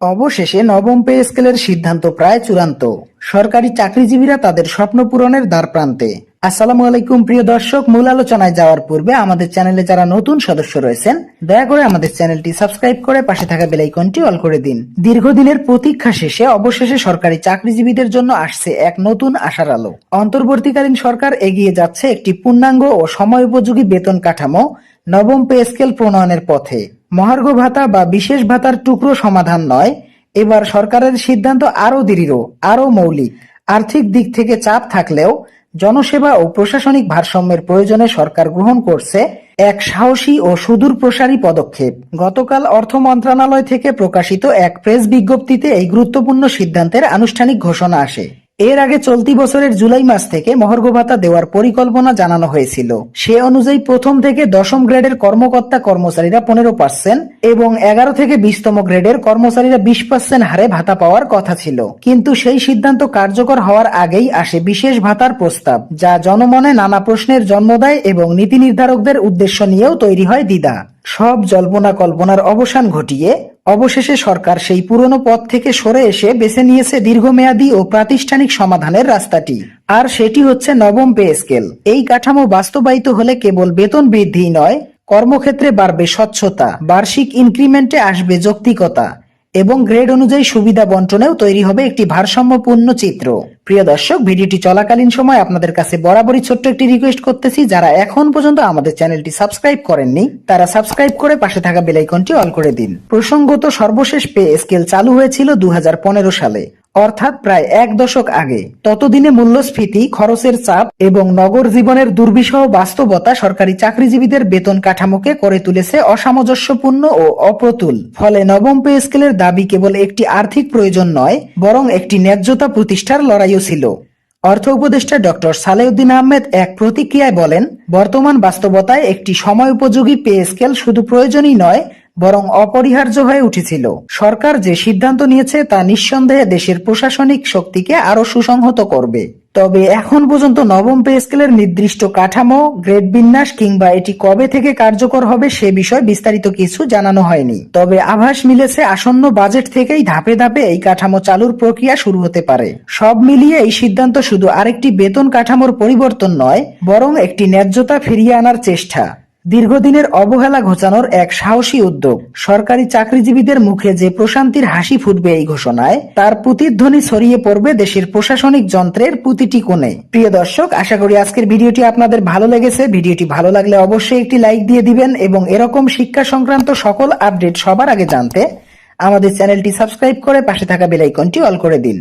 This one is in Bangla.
অবশেষে নবম পে স্কেলের সিদ্ধান্ত প্রায় চূড়ান্ত। সরকারি চাকরিজীবীরা তাদের স্বপ্ন পূরণের দ্বার প্রান্তে। আসসালামু আলাইকুম, প্রিয় দর্শক। মূল আলোচনায় যাওয়ার পূর্বে আমাদের চ্যানেলে যারা নতুন সদস্য রয়েছেন, দয়া করে আমাদের চ্যানেলটি সাবস্ক্রাইব করে পাশে থাকা বেলাইকনটি অল করে দিন। দীর্ঘদিনের প্রতীক্ষা শেষে অবশেষে সরকারি চাকরিজীবীদের জন্য আসছে এক নতুন আশার আলো। অন্তর্বর্তীকালীন সরকার এগিয়ে যাচ্ছে একটি পূর্ণাঙ্গ ও সময় উপযোগী বেতন কাঠামো নবম পে স্কেল প্রণয়নের পথে। মহার্ঘ ভাতা বা বিশেষ ভাতার টুকরো সমাধান নয়। এবার সরকারের সিদ্ধান্ত আরও দৃঢ়, আরও মৌলিক। আর্থিক দিক থেকে চাপ থাকলেও জনসেবা ও প্রশাসনিক ভারসাম্যের প্রয়োজনে সরকার গ্রহণ করছে এক সাহসী ও সুদূর প্রসারী পদক্ষেপ। গতকাল অর্থ মন্ত্রণালয় থেকে প্রকাশিত এক প্রেস বিজ্ঞপ্তিতে এই গুরুত্বপূর্ণ সিদ্ধান্তের আনুষ্ঠানিক ঘোষণা আসে। এর আগে চলতি বছরের জুলাই মাস থেকে মহর্ঘ ভাতা দেওয়ার পরিকল্পনা জানানো হয়েছিল। সে অনুযায়ী প্রথম থেকে দশম গ্রেডের কর্মকর্তা কর্মচারীরা পনেরো পার্সেন্ট এবং এগারো থেকে বিশতম গ্রেডের কর্মচারীরা বিশ পার্সেন্ট হারে ভাতা পাওয়ার কথা ছিল। কিন্তু সেই সিদ্ধান্ত কার্যকর হওয়ার আগেই আসে বিশেষ ভাতার প্রস্তাব, যা জনমনে নানা প্রশ্নের জন্ম দেয় এবং নীতি নির্ধারকদের উদ্দেশ্য নিয়েও তৈরি হয় দ্বিধা। সব জল্পনা কল্পনার অবসান ঘটিয়ে অবশেষে সরকার সেই পুরনো পথ থেকে সরে এসে বেছে নিয়েছে দীর্ঘমেয়াদী ও প্রাতিষ্ঠানিক সমাধানের রাস্তাটি। আর সেটি হচ্ছে নবম পে স্কেল। এই কাঠামো বাস্তবায়িত হলে কেবল বেতন বৃদ্ধি নয়, কর্মক্ষেত্রে বাড়বে স্বচ্ছতা, বার্ষিক ইনক্রিমেন্টে আসবে যৌক্তিকতা। এবং গ্রেড অনুযায়ী সুবিধা বন্টনেও তৈরি হবে একটি ভারসাম্যপূর্ণ চিত্র। প্রিয় দর্শক, ভিডিওটি চলাকালীন সময় আপনাদের কাছে বরাবরই ছোট্ট একটি রিকোয়েস্ট করতেছি, যারা এখন পর্যন্ত আমাদের চ্যানেলটি সাবস্ক্রাইব করেননি, তারা সাবস্ক্রাইব করে পাশে থাকা বেলাইকনটি অল করে দিন। প্রসঙ্গত সর্বশেষ পে স্কেল চালু হয়েছিল দু হাজার পনেরো সালে। অর্থাৎ প্রায় এক দশক আগে। ততদিনে মূল্যস্ফীতি, খরচের চাপ এবং নগর জীবনের দুর্বিষহ বাস্তবতা সরকারি চাকরিজীবীদের বেতন কাঠামোকে করে তুলেছে অসামঞ্জস্যপূর্ণ ও অপ্রতুল। ফলে নবম পে স্কেলের দাবি কেবল একটি আর্থিক প্রয়োজন নয়, বরং একটি ন্যায্যতা প্রতিষ্ঠার লড়াইও ছিল। অর্থ উপদেষ্টা ডক্টর সালেউদ্দিন আহমেদ এক প্রতিক্রিয়ায় বলেন, বর্তমান বাস্তবতায় একটি সময় উপযোগী পে স্কেল শুধু প্রয়োজনই নয় বরং অপরিহার্য হয়ে উঠেছিল। সরকার যে সিদ্ধান্ত নিয়েছে তা নিঃসন্দেহে দেশের প্রশাসনিক শক্তিকে আরও সুসংহত করবে। তবে এখন পর্যন্ত নবম পে স্কেলের নির্দিষ্ট কাঠামো, গ্রেড বিন্যাস কিংবা এটি কবে থেকে কার্যকর হবে সে বিষয়ে বিস্তারিত কিছু জানানো হয়নি। তবে আভাস মিলেছে আসন্ন বাজেট থেকেই ধাপে ধাপে এই কাঠামো চালুর প্রক্রিয়া শুরু হতে পারে। সব মিলিয়ে এই সিদ্ধান্ত শুধু আরেকটি বেতন কাঠামোর পরিবর্তন নয়, বরং একটি ন্যায্যতা ফিরিয়ে আনার চেষ্টা। দীর্ঘদিনের অবহেলা ঘোচানোর এক সাহসী উদ্যোগ। সরকারি চাকরিজীবীদের মুখে যে প্রশান্তির হাসি ফুটবে এই ঘোষণায়, তার প্রতিধ্বনি ছড়িয়ে পড়বে দেশের প্রশাসনিক যন্ত্রের প্রতিটি কোণে। প্রিয় দর্শক, আশা করি আজকের ভিডিওটি আপনাদের ভালো লেগেছে। ভিডিওটি ভালো লাগলে অবশ্যই একটি লাইক দিয়ে দিবেন এবং এরকম শিক্ষা সংক্রান্ত সকল আপডেট সবার আগে জানতে আমাদের চ্যানেলটি সাবস্ক্রাইব করে পাশে থাকা বেলাইকনটি অল করে দিন।